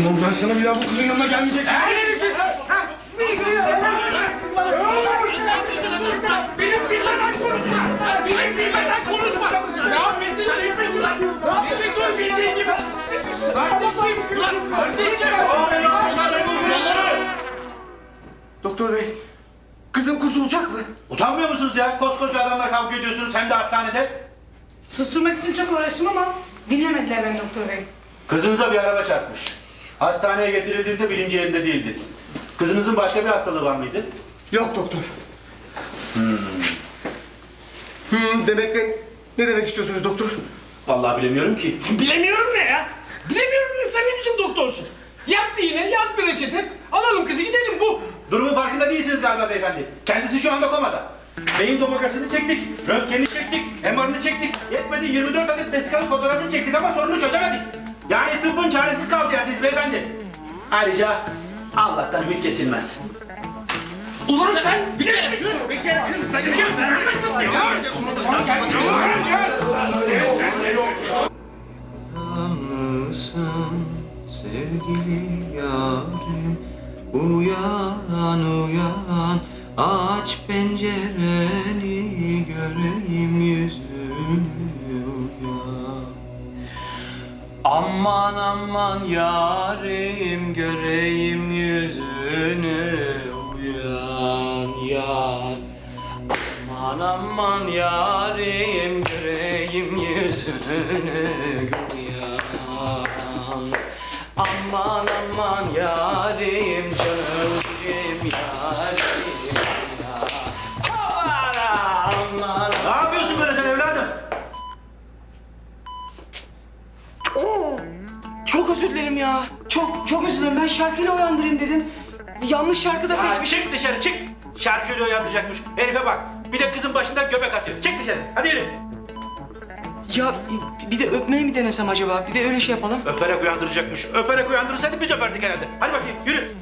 Ulan ben sana bir daha bu kızın yanına gelmeyeceksin. Benim bilmeden konuşma. Benim bilmeden konuşma. Ya Metin çekme şuradan. Metin dur bildiğin gibi. Kardeşim. Lan kardeşim. Yolları yolları. Doktor bey, kızım kurtulacak mı? Utanmıyor musunuz ya? Koskoca adamlar kavga ediyorsunuz hem de hastanede. Susturmak için çok uğraştım ama dinlemediler beni doktor bey. Kızınıza bir araba çarpmış. Hastaneye getirildiğinde bilinci yerinde değildi. Kızınızın başka bir hastalığı var mıydı? Yok doktor. Hmm, demek ne, ne demek istiyorsunuz doktor? Vallahi bilemiyorum ki. Bilemiyorum ne ya? Bilemiyorum ne sen ne biçim doktorsun? Yap bir iğne, yaz bir reçete. Alalım kızı gidelim bu. Durumun farkında değilsiniz galiba beyefendi. Kendisi şu anda komada. Beyin tomografisini çektik, röntgenini çektik, MR'ını çektik. Yetmedi 24 adet vesikalık fotoğrafını çektik ama sorunu çözemedik. Yani tıbbın çaresiz kaldı yerdeyiz beyefendi. Ayrıca Allah'tan ümit kesilmez. Ulan sen bir kere kız, bir kere kız. Bir kere sevgili yarim Uyan uyan. Aç pencereni göreyim yüzünü Aman aman yarim göreyim yüzünü uyan yar. Aman aman yarim göreyim yüzünü uyan. Aman aman yarim canım cicim yarim ya. Aman aman. Ne yapıyorsun böyle sen Çok özür dilerim ya. Çok çok özür dilerim. Ben şarkıyla uyandırayım dedim. Yanlış şarkı da Aa, seçmiş. çık dışarı çık. Şarkıyla uyandıracakmış. Herife bak. Bir de kızın başından göbek atıyor. Çık dışarı. Hadi yürü. Ya bir de öpmeyi mi denesem acaba? Bir de öyle şey yapalım. Öperek uyandıracakmış. Öperek uyandırırsaydı biz öperdik herhalde. Hadi bakayım yürü.